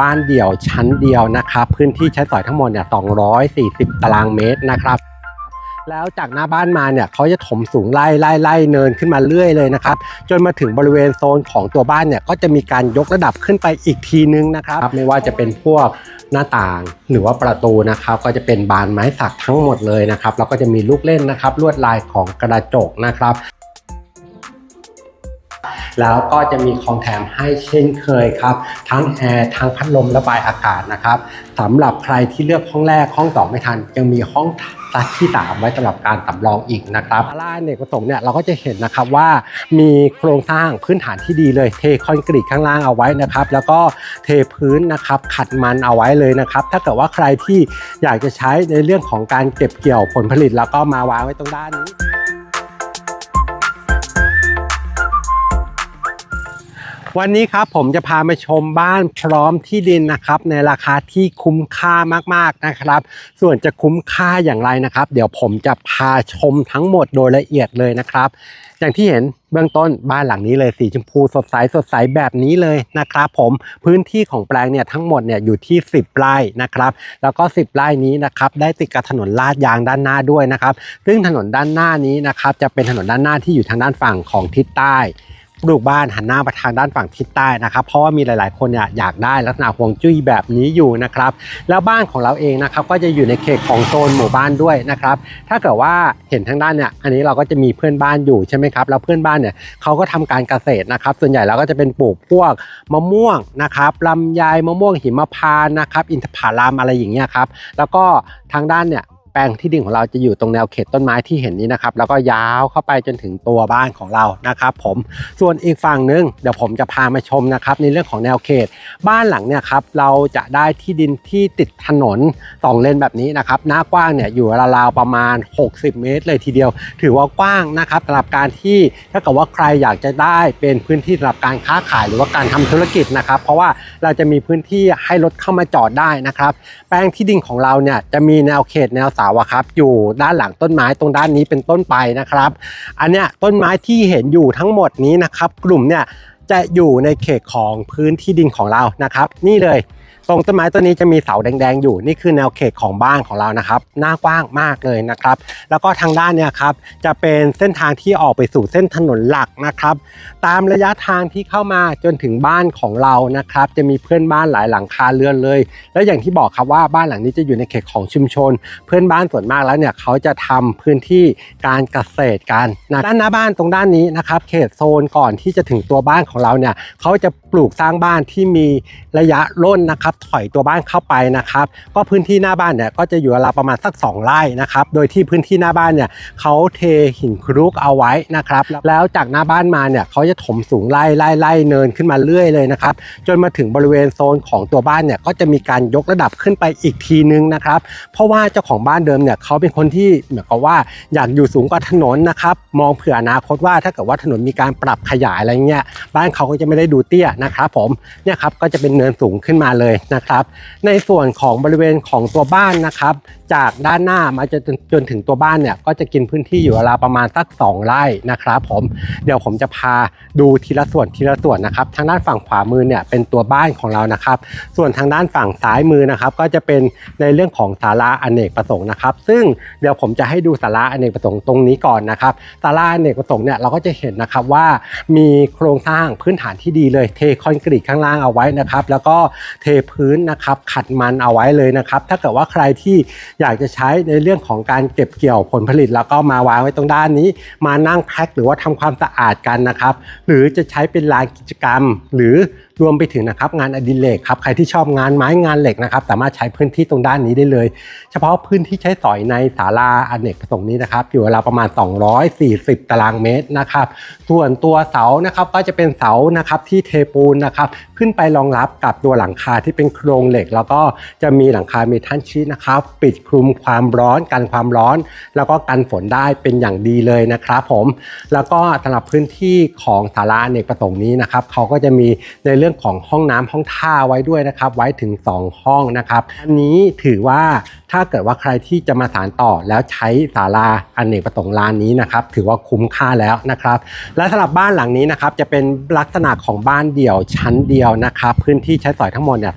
บ้านเดี่ยวชั้นเดียวนะครับ พื้นที่ใช้สอยทั้งหมดเนี่ย240 ตารางเมตรนะครับ แล้วจากหน้าบ้านมาเนี่ยเขาจะถมสูงไล่ไล่ไล่เนินขึ้นมาเรื่อยเลยนะครับ จนมาถึงบริเวณโซนของตัวบ้านเนี่ยก็จะมีการยกระดับขึ้นไปอีกทีนึงนะครับ ไม่ว่าจะเป็นพวกหน้าต่างหรือว่าประตูนะครับ ก็จะเป็นบานไม้สักทั้งหมดเลยนะครับแล้วก็จะมีลูกเล่นนะครับ ลวดลายของกระจกนะครับ แล้วก็จะมีของแถมให้เช่นเคยครับ ทั้งแอร์ทั้งพัดลมระบายอากาศนะครับสำหรับใครที่เลือกห้องแรกห้องสองไม่ทัน ยังมีห้องตัดที่สามไว้สำหรับการสำรองอีกนะครับศาลาเนกประสงค์เนี่ยเราก็จะเห็นนะครับว่ามีโครงสร้างพื้นฐานที่ดีเลยเทคอนกรีตข้างล่างเอาไว้นะครับ แล้วก็เทพื้นนะครับขัดมันเอาไว้เลยนะครับ ถ้าเกิดว่าใครที่อยากจะใช้ในเรื่องของการเก็บเกี่ยวผลผลิต แล้วก็มาวางไว้ตรงด้านนี้ วันนี้ครับผมจะพามาชมบ้านพร้อมที่ดินนะครับ ในราคาที่คุ้มค่ามากๆนะครับ ส่วนจะคุ้มค่าอย่างไรนะครับ เดี๋ยวผมจะพาชมทั้งหมดโดยละเอียดเลยนะครับ อย่างที่เห็นเบื้องต้นบ้านหลังนี้เลยสีชมพูสดใสสดใสแบบนี้เลยนะครับผมพื้นที่ของแปลงเนี่ยทั้งหมดเนี่ยอยู่ที่ 10ไร่นะครับ แล้วก็ 10ไร่นี้นะครับได้ติดกับถนนลาดยางด้านหน้าด้วยนะครับ ซึ่งถนนด้านหน้านี้นะครับจะเป็นถนนด้านหน้าที่อยู่ทางด้านฝั่งของทิศใต้ ปลูกบ้านหันหน้าไปทางด้านฝั่งทิศใต้นะครับ เพราะว่ามีหลาย ๆ คนเนี่ยอยากได้ลักษณะฮวงจุ้ยแบบนี้อยู่นะครับ แล้วบ้านของเราเองนะครับก็จะอยู่ในเขตของโซนหมู่บ้านด้วยนะครับ ถ้าเกิดว่าเห็นทางด้านเนี่ย อันนี้เราก็จะมีเพื่อนบ้านอยู่ใช่ไหมครับ แล้วเพื่อนบ้านเนี่ยเขาก็ทำการเกษตรนะครับ ส่วนใหญ่เราก็จะเป็นปลูกพวกมะม่วงนะครับลำไยมะม่วงหิมพานต์นะครับ อินทผลัมอะไรอย่างเงี้ยครับ แล้วก็ทางด้านเนี่ย ลงที่ดินของเราจะอยู่ตรงแนวเขตต้นไม้ที่เห็นนี้นะครับ แล้วก็ยาวเข้าไปจนถึงตัวบ้านของเรานะครับ ผมส่วนอีกฝั่งหนึงเดี๋ยวผมจะพามาชมนะครับ ในเรื่องของแนวเขต บ้านหลังเนี่ยครับเราจะได้ที่ดินที่ติดถนนสองเลนแบบนี้นะครับ หน้ากว้างเนี่ยอยู่ราวๆประมาณ 60 เมตร เลยทีเดียว ถือว่ากว้างนะครับสำหรับการที่ถ้าเกิดว่าใครอยากจะได้เป็นพื้นที่สำหรับการค้าขายหรือว่าการทำธุรกิจนะครับ เพราะว่าเราจะมีพื้นที่ให้รถเข้ามาจอดได้นะครับ แปลงที่ดินของเราเนี่ยจะมีแนวเขตแนวเสาอะครับ อยู่ด้านหลังต้นไม้ตรงด้านนี้เป็นต้นไปนะครับ อันเนี้ยต้นไม้ที่เห็นอยู่ทั้งหมดนี้นะครับ กลุ่มเนี่ยจะอยู่ในเขตของพื้นที่ดินของเรานะครับ นี่เลย ตรงต้นไม้ต้นนี้จะมีเสาแดงๆอยู่นี่คือแนวเขตของบ้านของเรานะครับหน้ากว้างมากเลยนะครับ แล้วก็ทางด้านเนี่ยครับจะเป็นเส้นทางที่ออกไปสู่เส้นถนนหลักนะครับ ตามระยะทางที่เข้ามาจนถึงบ้านของเรานะครับ จะมีเพื่อนบ้านหลายหลังคาเรือนเลย แล้วอย่างที่บอกครับว่าบ้านหลังนี้จะอยู่ในเขตของชุมชน เพื่อนบ้านส่วนมากแล้วเนี่ยเขาจะทำพื้นที่การเกษตรกันนะด้านหน้าบ้านตรงด้านนี้นะครับเขตโซนก่อนที่จะถึงตัวบ้านของเราเนี่ยเขาจะปลูกสร้างบ้านที่มีระยะร่นนะครับถอยตัวบ้านเข้าไปนะครับ ก็พื้นที่หน้าบ้านเนี่ยก็จะอยู่ราวประมาณสัก 2 ไร่นะครับ โดยที่พื้นที่หน้าบ้านเนี่ยเขาเทหินคลุกเอาไว้นะครับ แล้วจากหน้าบ้านมาเนี่ยเขาจะถมสูงไล่ไล่ไล่เนินขึ้นมาเรื่อยเลยนะครับ จนมาถึงบริเวณโซนของตัวบ้านเนี่ยก็จะมีการยกระดับขึ้นไปอีกทีนึงนะครับ เพราะว่าเจ้าของบ้านเดิมเนี่ยเขาเป็นคนที่เหมือนกับว่าอยากอยู่สูงกว่าถนนนะครับ มองเผื่ออนาคตว่าถ้าเกิดว่าถนนมีการปรับขยายอะไรเงี้ยบ้านเขาก็จะไม่ได้ดูเตี้ยนะครับผมเนี่ยครับก็จะเป็นเนินสูงขึ้นมาเลยนะครับ ในส่วนของบริเวณของตัวบ้านนะครับ จากด้านหน้ามาจนจนถึงตัวบ้านเนี่ยก็จะกินพื้นที่อยู่ราวประมาณสัก 2 ไร่นะครับผมเดี๋ยวผมจะพาดูทีละส่วนทีละส่วนนะครับ ทางด้านฝั่งขวามือเนี่ยเป็นตัวบ้านของเรานะครับ ส่วนทางด้านฝั่งซ้ายมือนะครับ ก็จะเป็นในเรื่องของศาลาอเนกประสงค์นะครับ ซึ่งเดี๋ยวผมจะให้ดูศาลาอเนกประสงค์ตรงนี้ก่อนนะครับศาลาอเนกประสงค์เนี่ยเราก็จะเห็นนะครับว่ามีโครงสร้างพื้นฐานที่ดีเลยเทคอนกรีตข้างล่างเอาไว้นะครับ แล้วก็เทพื้นนะครับขัดมันเอาไว้เลยนะครับ ถ้าเกิดว่าใครที่อยากจะใช้ในเรื่องของการเก็บเกี่ยวผลผลิต แล้วก็มาวางไว้ตรงด้านนี้ มานั่งแพ็คหรือว่าทำความสะอาดกันนะครับ หรือจะใช้เป็นลานกิจกรรม หรือ รวมไปถึงนะครับงานอดิเรกครับใครที่ชอบงานไม้งานเหล็กนะครับสามารถใช้พื้นที่ตรงด้านนี้ได้เลย เฉพาะพื้นที่ใช้สอยในศาลาอเนกประสงค์นี้นะครับอยู่ราวประมาณ 240 ตารางเมตรนะครับส่วนตัวเสานะครับก็จะเป็นเสานะครับที่เทปูนนะครับขึ้นไปรองรับกับตัวหลังคาที่เป็นโครงเหล็ก แล้วก็จะมีหลังคาเมทัลชีทนะครับปิดคลุมความร้อนกันความร้อน แล้วก็กันฝนได้เป็นอย่างดีเลยนะครับผมแล้วก็สำหรับพื้นที่ของศาลาอเนกประสงค์นี้นะครับเขาก็จะมีในเรื่องของห้องน้ำห้องท่าไว้ด้วยนะครับ ไว้ถึง 2 ห้องนะครับ อันนี้ถือว่าถ้าเกิดว่าใครที่จะมาสานต่อแล้วใช้ศาลาอเนกประสงค์ลานนี้นะครับ ถือว่าคุ้มค่าแล้วนะครับ และสำหรับบ้านหลังนี้นะครับจะเป็นลักษณะของบ้านเดี่ยวชั้นเดียวนะครับ พื้นที่ใช้สอยทั้งหมดเนี่ย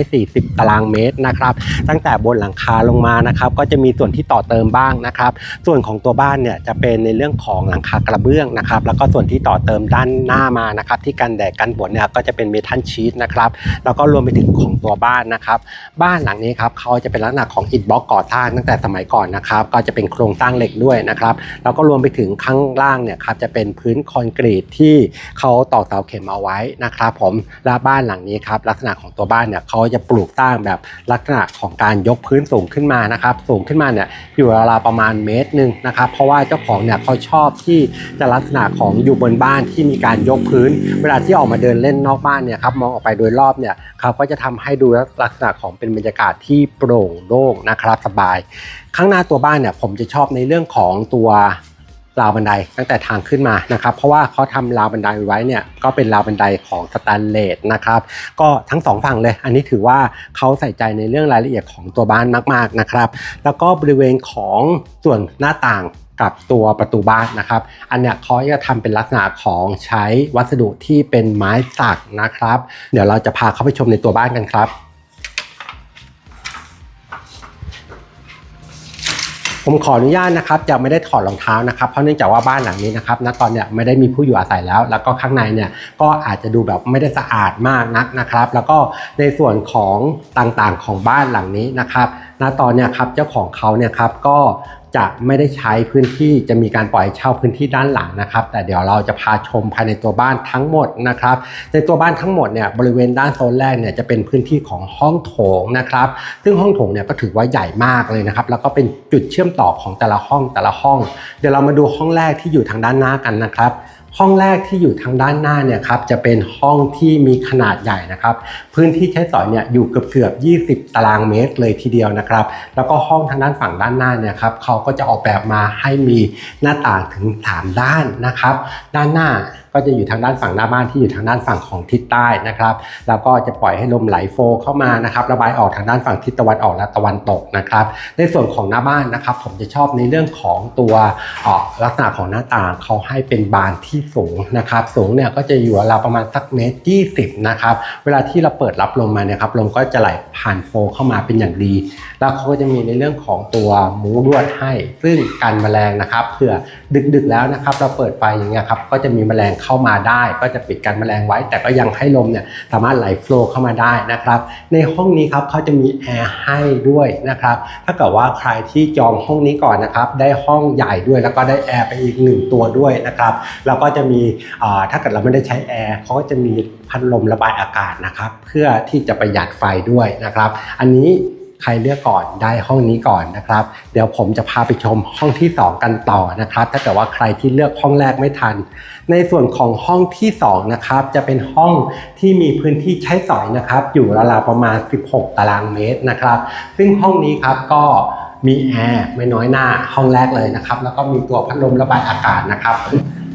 240 ตารางเมตรนะครับ ตั้งแต่บนหลังคาลงมานะครับ ก็จะมีส่วนที่ต่อเติมบ้างนะครับ ส่วนของตัวบ้านเนี่ยจะเป็นในเรื่องของหลังคากระเบื้องนะครับ แล้วก็ส่วนที่ต่อเติมด้านหน้ามานะครับ ที่กันแดดกันฝนเนี่ยก็จะเป็นเมทัลชีตนะครับ แล้วก็รวมไปถึงของตัวบ้านนะครับ บ้านหลังนี้ครับเขาจะเป็นลักษณะของอิฐบล็อกก่อสร้างตั้งแต่สมัยก่อนนะครับ ก็จะเป็นโครงสร้างเหล็กด้วยนะครับ แล้วก็รวมไปถึงข้างล่างเนี่ยครับจะเป็นพื้นคอนกรีตที่เขาตอกเสาเข็มเอาไว้นะครับ ผมและบ้านหลังนี้ครับลักษณะของตัวบ้านเนี่ยเขาจะปลูกสร้างแบบลักษณะของการยกพื้นสูงขึ้นมานะครับ สูงขึ้นมาเนี่ยอยู่ราวๆประมาณเมตรหนึ่งนะครับ เพราะว่าเจ้าของเนี่ยเขาชอบที่จะลักษณะของอยู่บนบ้านที่มีการยกพื้น เวลาที่ออกมาเดินเล่นนอกบ้านเนี่ยครับมองออกไปโดยรอบเนี่ยเขาก็จะทำให้ดูลักษณะของเป็นบรรยากาศที่โปร่งโล่งนะครับสบาย ข้างหน้าตัวบ้านเนี่ยผมจะชอบในเรื่องของตัวราวบันไดตั้งแต่ทางขึ้นมานะครับ เพราะว่าเขาทำราวบันไดไว้เนี่ยก็เป็นราวบันไดของสแตนเลสนะครับ ก็ทั้งสองฝั่งเลย อันนี้ถือว่าเขาใส่ใจในเรื่องรายละเอียดของตัวบ้านมากๆนะครับ แล้วก็บริเวณของส่วนหน้าต่างกับตัวประตูบ้านนะครับ อันเนี้ยเขาจะทำเป็นลักษณะของใช้วัสดุที่เป็นไม้สักนะครับ เดี๋ยวเราจะพาเข้าไปชมในตัวบ้านกันครับ ผมขออนุญาตนะครับจะไม่ได้ถอดรองเท้านะครับเพราะเนื่องจากว่าบ้านหลังนี้นะครับณตอนเนี้ยไม่ได้มีผู้อยู่อาศัยแล้ว แล้วก็ข้างในเนี่ยก็อาจจะดูแบบไม่ได้สะอาดมากนักนะครับ แล้วก็ในส่วนของต่างๆของบ้านหลังนี้นะครับณตอนเนี้ยครับเจ้าของเขาเนี่ยครับก็ จะไม่ได้ใช้พื้นที่จะมีการปล่อยเช่าพื้นที่ด้านหลังนะครับ แต่เดี๋ยวเราจะพาชมภายในตัวบ้านทั้งหมดนะครับในตัวบ้านทั้งหมดเนี่ยบริเวณด้านโซนแรกเนี่ยจะเป็นพื้นที่ของห้องโถงนะครับซึ่งห้องโถงเนี่ยก็ถือว่าใหญ่มากเลยนะครับแล้วก็เป็นจุดเชื่อมต่อของแต่ละห้องแต่ละห้อง เดี๋ยวเรามาดูห้องแรกที่อยู่ทางด้านหน้ากันนะครับ ห้องแรกที่อยู่ทางด้านหน้าเนี่ยครับจะเป็นห้องที่มีขนาดใหญ่นะครับ พื้นที่ใช้สอยเนี่ยอยู่เกือบเกือบ 20 ตารางเมตรเลยทีเดียวนะครับ แล้วก็ห้องทางด้านฝั่งด้านหน้าเนี่ยครับเขาก็จะออกแบบมาให้มีหน้าต่างถึง 3 ด้านนะครับ ด้านหน้า ก็จะอยู่ทางด้านฝั่งหน้าบ้านที่อยู่ทางด้านฝั่งของทิศใต้นะครับ แล้วก็จะปล่อยให้ลมไหลโฟเข้ามานะครับ ระบายออกทางด้านฝั่งทิศตะวันออกและตะวันตกนะครับ ในส่วนของหน้าบ้านนะครับ ผมจะชอบในเรื่องของตัวเอ่อลักษณะของหน้าต่างเขาให้เป็นบานที่สูงนะครับ สูงเนี่ยก็จะอยู่ราวประมาณสักเมตรยี่สิบนะครับ เวลาที่เราเปิดรับลมมาเนี่ยครับลมก็จะไหลผ่านโฟเข้ามาเป็นอย่างดี แล้วเขาก็จะมีในเรื่องของตัวมุ้งลวดให้ ซึ่งกันแมลงนะครับเผื่อดึกๆแล้วนะครับ เราเปิดไฟอย่างเงี้ยครับก็จะมีแมลงเข้ามาได้ ก็จะปิดกันแมลงไว้ แต่ก็ยังให้ลมเนี่ยสามารถไหลโฟล์เข้ามาได้นะครับ ในห้องนี้ครับเขาจะมีแอร์ให้ด้วยนะครับถ้าเกิดว่าใครที่จองห้องนี้ก่อนนะครับได้ห้องใหญ่ด้วยแล้วก็ได้แอร์ไปอีกหนึ่งตัวด้วยนะครับแล้วก็จะมีถ้าเกิดเราไม่ได้ใช้แอร์เขาก็จะมีพัดลมระบายอากาศนะครับ เพื่อที่จะประหยัดไฟด้วยนะครับ อันนี้ ใครเลือกก่อนได้ห้องนี้ก่อนนะครับ เดี๋ยวผมจะพาไปชมห้องที่ 2 กันต่อนะครับ ถ้าเกิดว่าใครที่เลือกห้องแรกไม่ทัน ในส่วนของห้องที่2นะครับจะเป็นห้องที่มีพื้นที่ใช้สอยนะครับ อยู่ราวๆประมาณ 16 ตารางเมตรนะครับ ซึ่งห้องนี้ครับก็มีแอร์ไม่น้อยหน้าห้องแรกเลยนะครับ แล้วก็มีตัวพัดลมระบายอากาศนะครับ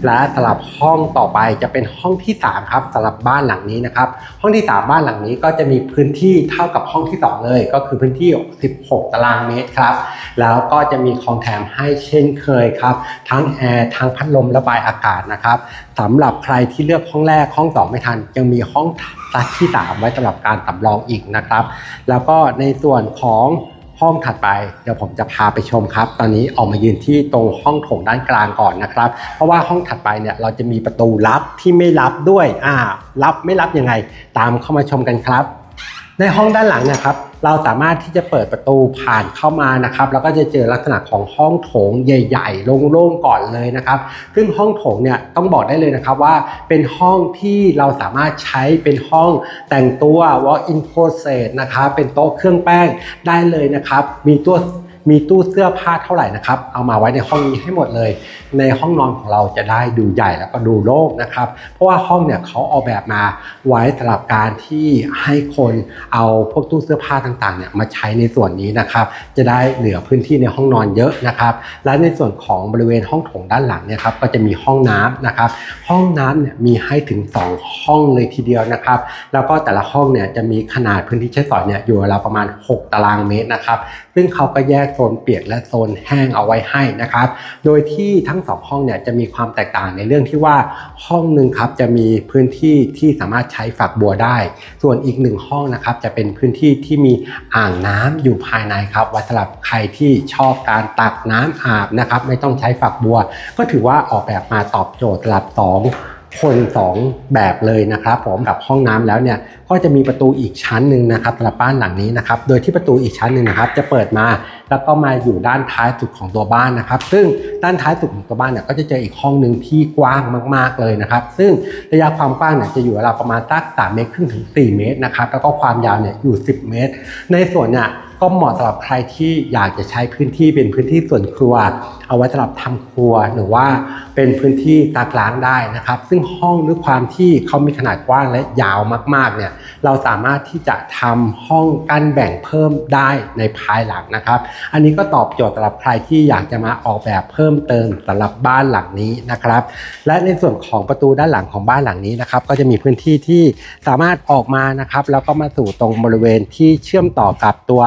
และสำหรับห้องต่อไปจะเป็นห้องที่ 3 ครับสำหรับบ้านหลังนี้นะครับ ห้องที่ 3 บ้านหลังนี้ก็จะมีพื้นที่เท่ากับห้องที่ 2 เลย ก็คือพื้นที่ 16 ตารางเมตรครับ แล้วก็จะมีของแถมให้เช่นเคยครับ ทั้งแอร์ทั้งพัดลมระบายอากาศนะครับสำหรับใครที่เลือกห้องแรกห้อง 2 ไม่ทัน ยังมีห้องที่ 3 ไว้สำหรับการสำรองอีกนะครับ แล้วก็ในส่วนของ ห้องถัดไปเดี๋ยวผมจะพาไปชมครับ ตอนนี้ออกมายืนที่ตรงห้องโถงด้านกลางก่อนนะครับ เพราะว่าห้องถัดไปเนี่ยเราจะมีประตูลับที่ไม่ลับด้วยอ่าลับไม่ลับยังไง ตามเข้ามาชมกันครับ ในห้องด้านหลังเนะครับเราสามารถที่จะเปิดประตูผ่านเข้ามานะครับ แล้วก็จะเจอลักษณะของห้องโถงใหญ่ ๆ โล่งๆก่อนเลยนะครับ ซึ่งห้องโถงเนี่ยต้องบอกได้เลยนะครับว่าเป็นห้องที่เราสามารถใช้เป็นห้องแต่งตัว walk in closet นะครับเป็นโต๊ะเครื่องแป้งได้เลยนะครับ มีตัว มีตู้เสื้อผ้าเท่าไหร่นะครับ เอามาไว้ในห้องนี้ให้หมดเลย ในห้องนอนของเราจะได้ดูใหญ่แล้วก็ดูโล่งนะครับ เพราะว่าห้องเนี่ยเขาออกแบบมาไว้สำหรับการที่ให้คนเอาพวกตู้เสื้อผ้าต่างๆเนี่ยมาใช้ในส่วนนี้นะครับ จะได้เหลือพื้นที่ในห้องนอนเยอะนะครับ และในส่วนของบริเวณห้องโถงด้านหลังเนี่ยครับก็จะมีห้องน้ำนะครับ ห้องน้ำเนี่ยมีให้ถึง 2 ห้องเลยทีเดียวนะครับ แล้วก็แต่ละห้องเนี่ยจะมีขนาดพื้นที่ใช้สอยเนี่ยอยู่ราวประมาณ 6 ตารางเมตรนะครับ ซึ่งเขาก็แยกโซนเปียกและโซนแห้งเอาไว้ให้นะครับ โดยที่ทั้งสองห้องเนี่ยจะมีความแตกต่างในเรื่องที่ว่าห้องหนึ่งครับจะมีพื้นที่ที่สามารถใช้ฝักบัวได้ ส่วนอีกหนึ่งห้องนะครับจะเป็นพื้นที่ที่มีอ่างน้ำอยู่ภายในครับไว้สำหรับใครที่ชอบการตักน้ำอาบนะครับไม่ต้องใช้ฝักบัว ก็ถือว่าออกแบบมาตอบโจทย์สำหรับสอง คนสองแบบเลยนะครับผมกับห้องน้ำแล้วเนี่ยก็จะมีประตูอีกชั้นหนึ่งนะครับสำหรับบ้านหลังนี้นะครับโดยที่ประตูอีกชั้นหนึ่งนะครับจะเปิดมาแล้วก็มาอยู่ด้านท้ายสุดของตัวบ้านนะครับ ซึ่งด้านท้ายสุดของตัวบ้านเนี่ยก็จะเจออีกห้องหนึ่งที่กว้างมาก ๆเลยนะครับซึ่งระยะความกว้างเนี่ยจะอยู่ราวประมาณสัก3เมตรครึ่งถึง 4 เมตรนะครับแล้วก็ความยาวเนี่ยอยู่ 10 เมตร ในส่วนเนี่ย ก็เหมาะสำหรับใครที่อยากจะใช้พื้นที่เป็นพื้นที่ส่วนครัว เอาไว้สำหรับทำครัวหรือว่าเป็นพื้นที่ตากล้างได้นะครับ ซึ่งห้องด้วยความที่เขามีขนาดกว้างและยาวมากๆเนี่ยเราสามารถที่จะทำห้องกั้นแบ่งเพิ่มได้ในภายหลังนะครับ อันนี้ก็ตอบโจทย์สำหรับใครที่อยากจะมาออกแบบเพิ่มเติมสำหรับบ้านหลังนี้นะครับ และในส่วนของประตูด้านหลังของบ้านหลังนี้นะครับ ก็จะมีพื้นที่ที่สามารถออกมานะครับ แล้วก็มาสู่ตรงบริเวณที่เชื่อมต่อกับตัว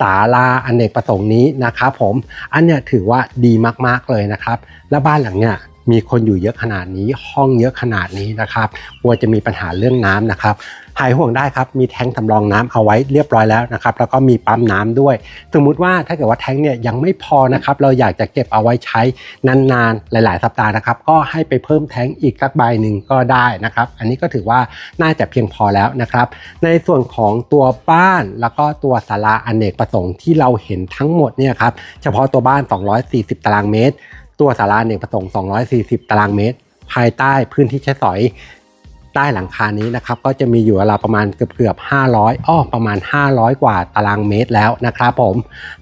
ศาลาอเนกประสงค์นี้นะครับผมอันเนี้ยถือว่าดีมากๆเลยนะครับ และบ้านหลังเนี้ย มีคนอยู่เยอะขนาดนี้ ห้องเยอะขนาดนี้นะครับกลัวจะมีปัญหาเรื่องน้ำนะครับหายห่วงได้ครับมีแท้งสำรองน้ำเอาไว้เรียบร้อยแล้วนะครับแล้วก็มีปั๊มน้ำด้วย สมมุติว่าถ้าเกิดว่าแท้งเนี่ยยังไม่พอนะครับเราอยากจะเก็บเอาไว้ใช้นานๆหลาย ๆ สัปดาห์นะครับก็ให้ไปเพิ่มแท้งอีกสักใบหนึ่งก็ได้นะครับ อันนี้ก็ถือว่าน่าจะเพียงพอแล้วนะครับ ในส่วนของตัวบ้านแล้วก็ตัวศาลาอเนกประสงค์ที่เราเห็นทั้งหมดเนี่ยครับเฉพาะตัวบ้าน 240 ตารางเมตร ตัวศาลาเนกประสงค์240 ตารางเมตร ภายใต้พื้นที่ใช้สอยใต้หลังคานี้นะครับ ก็จะมีอยู่ราวประมาณเกือบเกือบ500อ้อประมาณ 500 กว่าตารางเมตรแล้วนะครับผม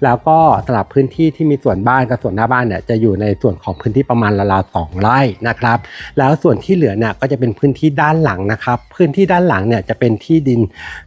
แล้วก็สำหรับพื้นที่ที่มีส่วนบ้านกับส่วนหน้าบ้านเนี่ยจะอยู่ในส่วนของพื้นที่ประมาณราวๆสองไร่นะครับ แล้วส่วนที่เหลือเนี่ยก็จะเป็นพื้นที่ด้านหลังนะครับ พื้นที่ด้านหลังเนี่ยจะเป็นที่ดิน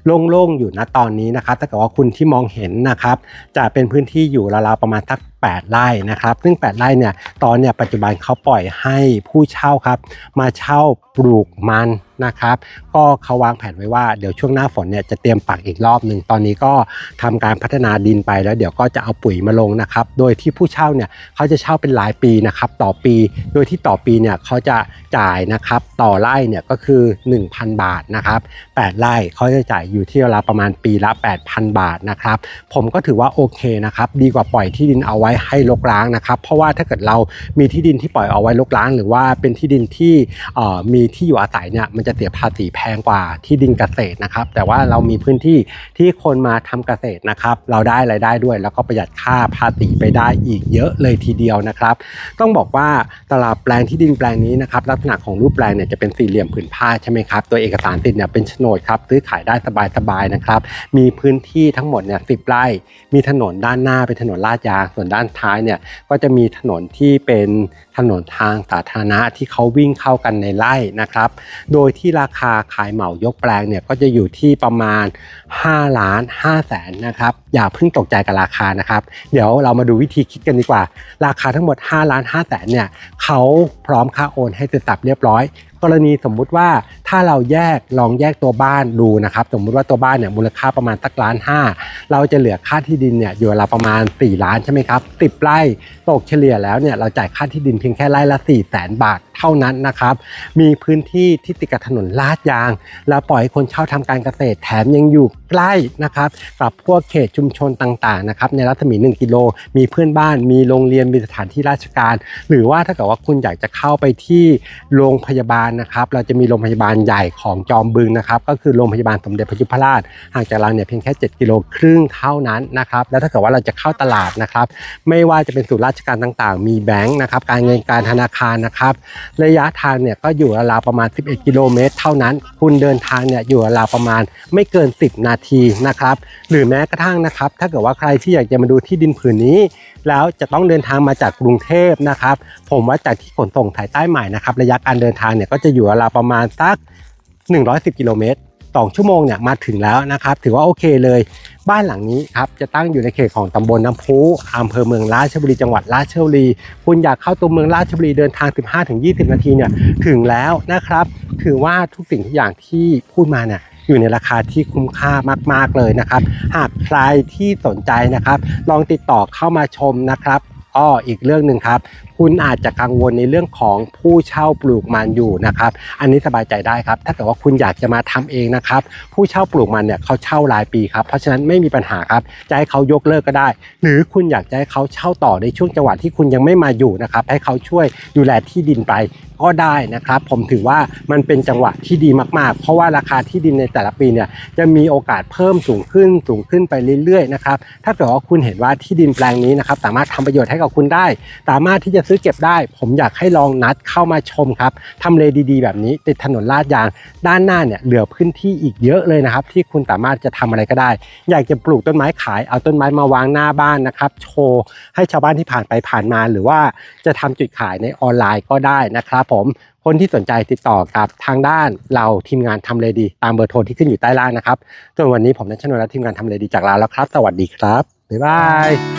โล่งๆอยู่ณตอนนี้นะครับถ้าเกิดว่าคุณที่มองเห็นนะครับ จะเป็นพื้นที่อยู่ราวๆประมาณสัก 8 ไร่นะครับ ซึ่ง 8 ไร่เนี่ยตอนเนี่ยปัจจุบันเขาปล่อยให้ผู้เช่าครับ มาเช่าปลูกมันนะครับ ก็เขาวางแผนไว้ว่าเดี๋ยวช่วงหน้าฝนเนี่ยจะเตรียมปักอีกรอบหนึ่งตอนนี้ก็ทำการพัฒนาดินไปแล้วเดี๋ยวก็จะเอาปุ๋ยมาลงนะครับ โดยที่ผู้เช่าเนี่ยเขาจะเช่าเป็นรายปีนะครับต่อปี โดยที่ต่อปีเนี่ยเขาจะจ่ายนะครับต่อไร่เนี่ยก็คือ 1,000 บาทนะครับ8ไร่เขาจะจ่ายอยู่ที่ราวประมาณปีละ 8,000 บาทนะครับ ผมก็ถือว่าโอเคนะครับดีกว่าปล่อยที่ดินเอาไว้ให้รกร้างนะครับ เพราะว่าถ้าเกิดเรามีที่ดินที่ปล่อยเอาไว้รกร้าง หรือว่าเป็นที่ดินที่มีที่อยู่อาศัยเนี่ยมันจะเสียภาษีแพงกว่าที่ดินเกษตรนะครับ แต่ว่าเรามีพื้นที่ที่คนมาทำเกษตรนะครับ เราได้รายได้ด้วย แล้วก็ประหยัดค่าภาษีไปได้อีกเยอะเลยทีเดียวนะครับ ต้องบอกว่าตลาดแปลงที่ดินแปลงนี้นะครับลักษณะของรูปแปลงเนี่ยจะเป็นสี่เหลี่ยมผืนผ้าใช่ไหมครับตัวเอกสารสิทธิ์เนี่ยเป็นโฉนดครับซื้อขายได้สบายๆนะครับ มีพื้นที่ทั้งหมดเนี่ยสิบไร่มีถนนด้านหน้าเป็นถนนลาดยางส่วนด้านท้ายเนี่ยก็จะมีถนนที่เป็นถนนทางสาธารณะที่เขาวิ่งเข้ากันในไร่นะครับ โดยที่ราคาขายเหมายกแปลงเนี่ยก็จะอยู่ที่ประมาณ 5 ล้าน5แสนนะครับ อย่าเพิ่งตกใจกับราคานะครับ เดี๋ยวเรามาดูวิธีคิดกันดีกว่า ราคาทั้งหมด 5 ล้าน5แสนเนี่ยเขาพร้อมค่าโอนให้เสร็จสับเรียบร้อย กรณีสมมุติว่า ถ้าเราแยกลองแยกตัวบ้านดูนะครับ สมมติว่าตัวบ้านเนี่ยมูลค่าประมาณสักล้านห้าเราจะเหลือค่าที่ดินเนี่ยอยู่ราวประมาณ 4 ล้านใช่ไหมครับสิบไร่ตกเฉลี่ยแล้วเนี่ยเราจ่ายค่าที่ดินเพียงแค่ไร่ละ4 0 0 0 0 0บาทเท่านั้นนะครับ มีพื้นที่ที่ติดกับถนนลาดยาง แล้วปล่อยให้คนเช่าทำการเกษตรแถมยังอยู่ใกล้นะครับกับพวกเขตชุมชนต่างๆนะครับในรัศมี 1 กิโล มีเพื่อนบ้าน มีโรงเรียน มีสถานที่ราชการ หรือว่าถ้าเกิดว่าคุณอยากจะเข้าไปที่โรงพยาบาลนะครับ เราจะมีโรงพยาบาลใหญ่ของจอมบึงนะครับก็คือโรงพยาบาลสมเด็จพระยุพราชห่างจากเราเนี่ยเพียงแค่ 7 กิโลครึ่งเท่านั้นนะครับแล้วถ้าเกิดว่าเราจะเข้าตลาดนะครับ ไม่ว่าจะเป็นศูนย์ราชการต่างๆ มีแบงค์นะครับการเงินการธนาคารนะครับ ระยะทางเนี่ยก็อยู่ราวประมาณ 11 กิโลเมตร เท่านั้น คุณเดินทางเนี่ยอยู่ราวประมาณไม่เกิน 10 นาทีนะครับหรือแม้กระทั่งนะครับ ถ้าเกิดว่าใครที่อยากจะมาดูที่ดินผืนนี้ แล้วจะต้องเดินทางมาจากกรุงเทพนะครับ ผมว่าจากที่ขนส่งสายใต้ใหม่นะครับ ระยะการเดินทางเนี่ยก็จะอยู่ราวประมาณสัก 110 กิโลเมตรต่อชั่วโมงเนี่ยมาถึงแล้วนะครับ ถือว่าโอเคเลย บ้านหลังนี้ครับจะตั้งอยู่ในเขตของตำบลน้ำพุอำเภอเมืองราชบุรีจังหวัดราชบุรี คุณอยากเข้าตัวเมืองราชบุรีเดินทาง 15-20 นาทีเนี่ยถึงแล้วนะครับ ถือว่าทุกสิ่งทุกอย่างที่พูดมาเนี่ยอยู่ในราคาที่คุ้มค่ามาก ๆ เลยนะครับ หากใครที่สนใจนะครับ ลองติดต่อเข้ามาชมนะครับอ้ออีกเรื่องหนึ่งครับ คุณอาจจะกังวลในเรื่องของผู้เช่าปลูกมันอยู่นะครับ อันนี้สบายใจได้ครับ ถ้าเกิดว่าคุณอยากจะมาทำเองนะครับ ผู้เช่าปลูกมันเนี่ยเขาเช่ารายปีครับ เพราะฉะนั้นไม่มีปัญหาครับ จะให้เขายกเลิกก็ได้ หรือคุณอยากจะให้เขาเช่าต่อในช่วงจังหวะที่คุณยังไม่มาอยู่นะครับ ให้เขาช่วยดูแลที่ดินไปก็ได้นะครับ ผมถือว่ามันเป็นจังหวะที่ดีมากๆ เพราะว่าราคาที่ดินในแต่ละปีเนี่ยจะมีโอกาสเพิ่มสูงขึ้นสูงขึ้นไปเรื่อยๆนะครับ ถ้าเกิดว่าคุณเห็นว่าที่ดินแปลงนี้นะครับสามารถทำประโยชน์ให้กับคุณได้ สามารถที่จะซื้อเก็บได้ ผมอยากให้ลองนัดเข้ามาชมครับทำเลดีๆ แบบนี้ติดถนนลาดยาง ด้านหน้าเนี่ยเหลือพื้นที่อีกเยอะเลยนะครับ ที่คุณสามารถจะทำอะไรก็ได้ อยากจะปลูกต้นไม้ขายเอาต้นไม้มาวางหน้าบ้านนะครับโชว์ให้ชาวบ้านที่ผ่านไปผ่านมา หรือว่าจะทำจุดขายในออนไลน์ก็ได้นะครับผมคนที่สนใจติดต่อกับทางด้านเราทีมงานทำเลดี ตามเบอร์โทรที่ขึ้นอยู่ใต้ล่างนะครับส่วนวันนี้ผมนัชนนท์และทีมงานทำเลดีจากลาแล้วครับ สวัสดีครับ บ๊ายบาย